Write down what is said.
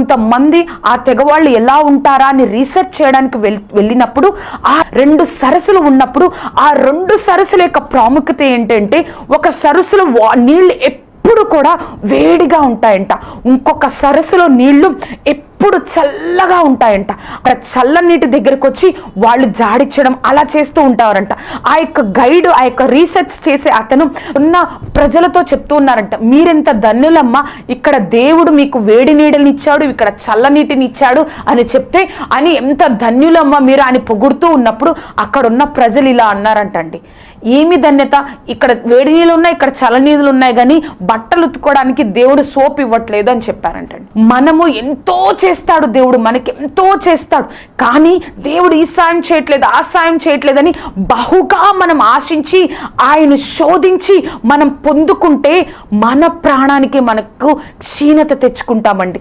కొంతమంది ఆ తెగవాళ్ళు ఎలా ఉంటారా అని రీసెర్చ్ చేయడానికి వెళ్ వెళ్ళినప్పుడు ఆ రెండు సరస్సులు ఉన్నప్పుడు ఆ రెండు సరస్సుల యొక్క ప్రాముఖ్యత ఏంటంటే ఒక సరస్సులో వా నీళ్ళు ఎప్పుడు కూడా వేడిగా ఉంటాయంట. ఇంకొక సరస్సులో నీళ్ళు ఎప్పుడు చల్లగా ఉంటాయంట. అక్కడ చల్ల నీటి దగ్గరకు వచ్చి వాళ్ళు జాడిచ్చడం అలా చేస్తూ ఉంటారంట. ఆ యొక్క గైడ్ ఆ యొక్క రీసెర్చ్ చేసే అతను ఉన్న ప్రజలతో చెప్తూ ఉన్నారంట. మీరెంత ధన్యులమ్మా ఇక్కడ దేవుడు మీకు వేడి నీడని ఇచ్చాడు ఇక్కడ చల్ల నీటిని ఇచ్చాడు అని చెప్తే అని ఎంత ధన్యులమ్మా మీరు అని పొగుడుతూ ఉన్నప్పుడు అక్కడ ఉన్న ప్రజలు ఇలా అన్నారంటండి. ఏమి ధన్యత? ఇక్కడ వేడి నీళ్ళు ఉన్నాయి ఇక్కడ చల్ల నీళ్ళు ఉన్నాయి కానీ బట్టలు ఉతుకోవడానికి దేవుడు సోప్ ఇవ్వట్లేదు అని చెప్పారంటండి. మనము ఎంతో చేస్తాడు దేవుడు మనకి ఎంతో చేస్తాడు. కానీ దేవుడు ఈ సాయం చేయట్లేదు ఆ సాయం చేయట్లేదని బహుగా మనం ఆశించి ఆయన శోధించి మనం పొందుకుంటే మన ప్రాణానికి మనకు క్షీణత తెచ్చుకుంటామండి.